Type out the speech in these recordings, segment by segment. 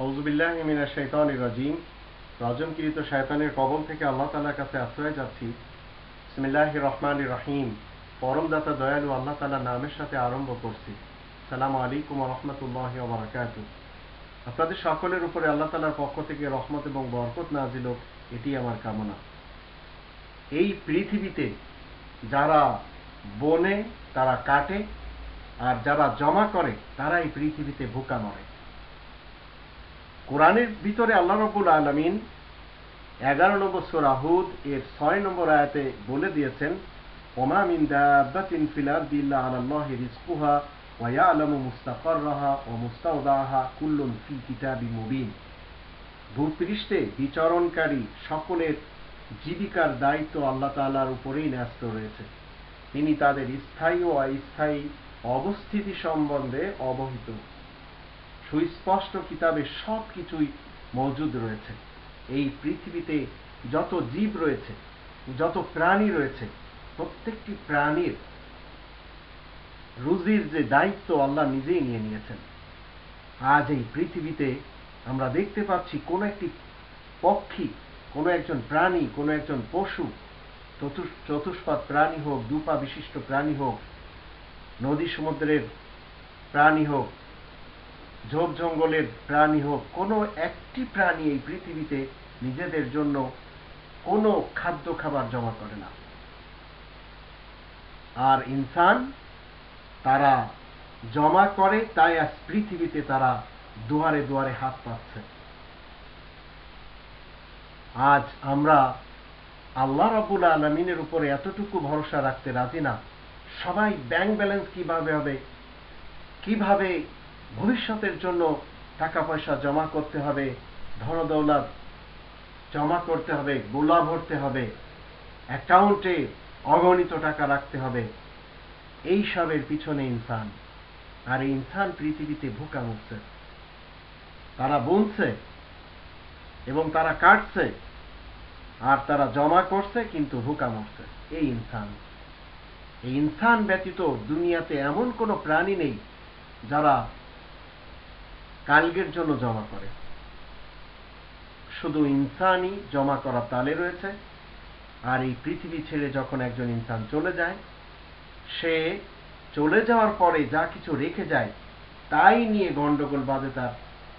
আউজুবিল্লাহ মিনা শৈতান রাজিম। রজমকৃত শয়তানের কবল থেকে আল্লাহ তালার কাছে আশ্রয় যাচ্ছি। বিসমিল্লাহ রহমান রাহিম। পরমদাতা দয়ালু আল্লাহ তালা নামের সাথে আরম্ভ করছি। সালাম আলাইকুম রহমতুল্লাহ বারাকাত আপনাদের সকলের উপরে আল্লাহ তালার পক্ষ থেকে রহমত এবং বরকত নাজিল এটি আমার কামনা। এই পৃথিবীতে যারা বনে, তারা কাটে, আর যারা জমা করে, তারা এই পৃথিবীতে ভুকা মরে। কোরআনের ভিতরে আল্লাহ রবুল আলমিন এগারো নম্বর সোরাহুদ এর ছয় নম্বর আয়াতে বলে দিয়েছেন, ওমা মিন দাব্বাতিন ফিল আরদি ইল্লা আলাল্লাহি রিজকুহা ওয়া ইয়ালামু মুস্তাকাররাহা ওয়া মুস্তাওদাহা কুল্লুন ফি কিতাবিন মুবিন। ভূপৃষ্ঠে বিচরণকারী সকলের জীবিকার দায়িত্ব আল্লাহ তাআলার উপরেই ন্যস্ত রয়েছে। তিনি তাদের স্থায়ী ও অস্থায়ী অবস্থিতি সম্বন্ধে অবহিত। সুস্পষ্ট কিতাবে সব কিছুই মজুদ রয়েছে। এই পৃথিবীতে যত জীব রয়েছে, যত প্রাণী রয়েছে, প্রত্যেকটি প্রাণীর রুজির যে দায়িত্ব আল্লাহ নিজেই নিয়ে নিয়েছেন। আজ এই পৃথিবীতে আমরা দেখতে পাচ্ছি কোন একটি পক্ষী, কোনো একজন প্রাণী, কোনো একজন পশু চতুষ্পাদ প্রাণী হোক, দুপা বিশিষ্ট প্রাণী হোক, নদী সমুদ্রের প্রাণী হোক ঝোপ জঙ্গলের প্রাণী হোক, কোনো একটি প্রাণী এই পৃথিবীতে নিজেদের জন্য কোনো খাদ্য খাবার জমা করে না। আর ইনসান, তারা জমা করে, তাই আজ পৃথিবীতে তারা দুয়ারে দুয়ারে হাত পাচ্ছে আজ আমরা আল্লাহ রাবুল আলমিনের উপরে এতটুকু ভরসা রাখতে রাজি না। সবাই ব্যাংক ব্যালেন্স কীভাবে হবে, কীভাবে ভবিষ্যতের জন্য টাকা পয়সা জমা করতে হবে, ধনদৌলত জমা করতে হবে, গোলা ভরতে হবে, অ্যাকাউন্টে অগণিত টাকা রাখতে হবে। এই সবের পিছনে ইনসান, আর এই ইনসান পৃথিবীতে ভুকা মরছে। তারা বুনছে এবং তারা কাটছে, আর তারা জমা করছে কিন্তু ভুকা মরছে। এই ইনসান। এই ইনসান ব্যতীত দুনিয়াতে এমন কোনো প্রাণী নেই যারা কালগের জন্য জমা করে। শুধু ইনসানই জমা করা তালে রয়েছে, আর এই পৃথিবী ছেড়ে যখন একজন ইনসান চলে যায়, সে চলে যাওয়ার পরে যা কিছু রেখে যায়, তাই নিয়ে গন্ডগোল বাঁধে তার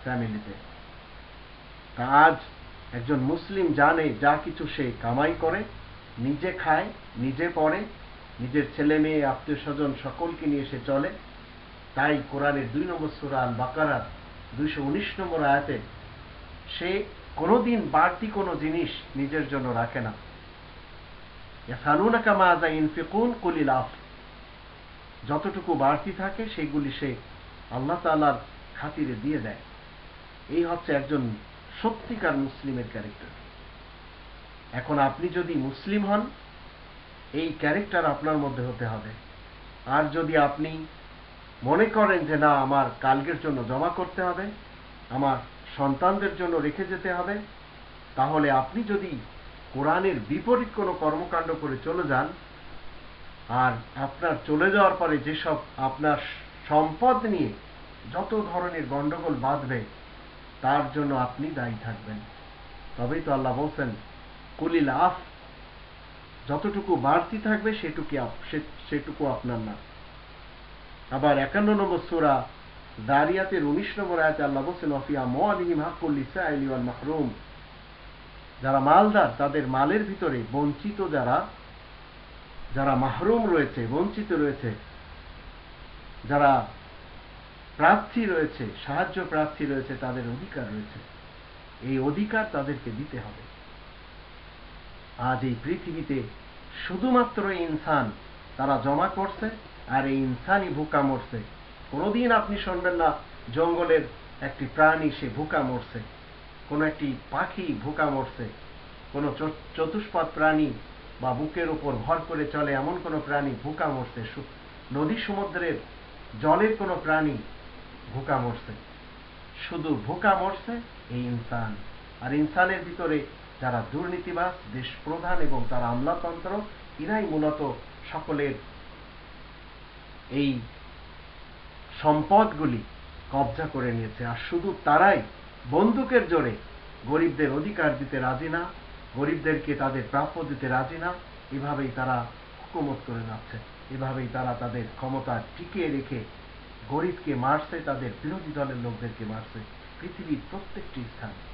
ফ্যামিলিতে। আজ একজন মুসলিম জানে যা কিছু সে কামাই করে, নিজে খায়, নিজে পড়ে, নিজের ছেলে মেয়ে, আত্মীয় স্বজন সকলকে নিয়ে সে চলে। তাই কোরআনের দুই নম্বর সুরা বাকারার উনিশ নম্বর আয়াতে, সে কোনোদিন বাড়তি কোনো জিনিস নিজের জন্য রাখে না। যতটুকু বাড়তি থাকে, সেগুলি সে আল্লাহ তালার খাতিরে দিয়ে দেয়। এই হচ্ছে একজন সত্যিকার মুসলিমের ক্যারেক্টার। এখন আপনি যদি মুসলিম হন, এই ক্যারেক্টার আপনার মধ্যে হতে হবে। আর যদি আপনি মনে করেন যে না, আমার কালকের জন্য জমা করতে হবে, আমার সন্তানদের জন্য রেখে যেতে হবে, তাহলে আপনি যদি কোরআনের বিপরীত কোনো কর্মকাণ্ড করে চলে যান, আর আপনার চলে যাওয়ার পরে যেসব আপনার সম্পদ নিয়ে যত ধরনের গণ্ডগোল বাঁধবে, তার জন্য আপনি দায়ী থাকবেন। তবেই তো আল্লাহ বলছেন, কুলিল আফ, যতটুকু বাড়তি থাকবে সেটুকু সেটুকু আপনার না আবার একান্ন নম্বর সুরা দারিয়াতের উনিশ নম্বর আয়াতে আল্লাহ বলছেন অফিয়া মিহিম হাকুল ইসা আলিওয়াল মাহরুম যারা মালদার, তাদের মালের ভিতরে বঞ্চিত যারা যারা মাহরুম রয়েছে, বঞ্চিত রয়েছে, যারা প্রার্থী রয়েছে, সাহায্য প্রার্থী রয়েছে, তাদের অধিকার রয়েছে। এই অধিকার তাদেরকে দিতে হবে। আজ এই পৃথিবীতে শুধুমাত্র ইনসান তারা জমা করছে আর এই ইনসানই ভুকা মরছে। কোনোদিন আপনি শুনবেন না, জঙ্গলের একটি প্রাণী সে ভুকা মরছে। কোনো একটি পাখি ভুকা মরছে। কোনো চতুষ্পদ প্রাণী বা বুকের উপর ভর করে চলে এমন কোনো প্রাণী ভুকা মরছে। নদী সমুদ্রের জলের কোনো প্রাণী ভুকা মরছে। শুধু ভুকা মরছে এই ইনসান। আর ইনসানের ভিতরে যারা দুর্নীতিবাস দেশ প্রধান এবং তার আমলাতন্ত্র এরাই মূলত সকলের এই সম্পদগুলি কবজা করে নিয়েছে। আর শুধু তারাই, বন্দুকের জোরে গরিবদের অধিকার দিতে রাজি না, গরিবদেরকে তাদের প্রাপ্য দিতে রাজি না, এভাবেই তারা হুকুমত করে যাচ্ছে এভাবেই তারা তাদের ক্ষমতা টিকিয়ে রেখে গরিবকে মারছে, তাদের বিরোধী দলের লোকদেরকে মারছে। পৃথিবীর প্রত্যেকটি স্থানে।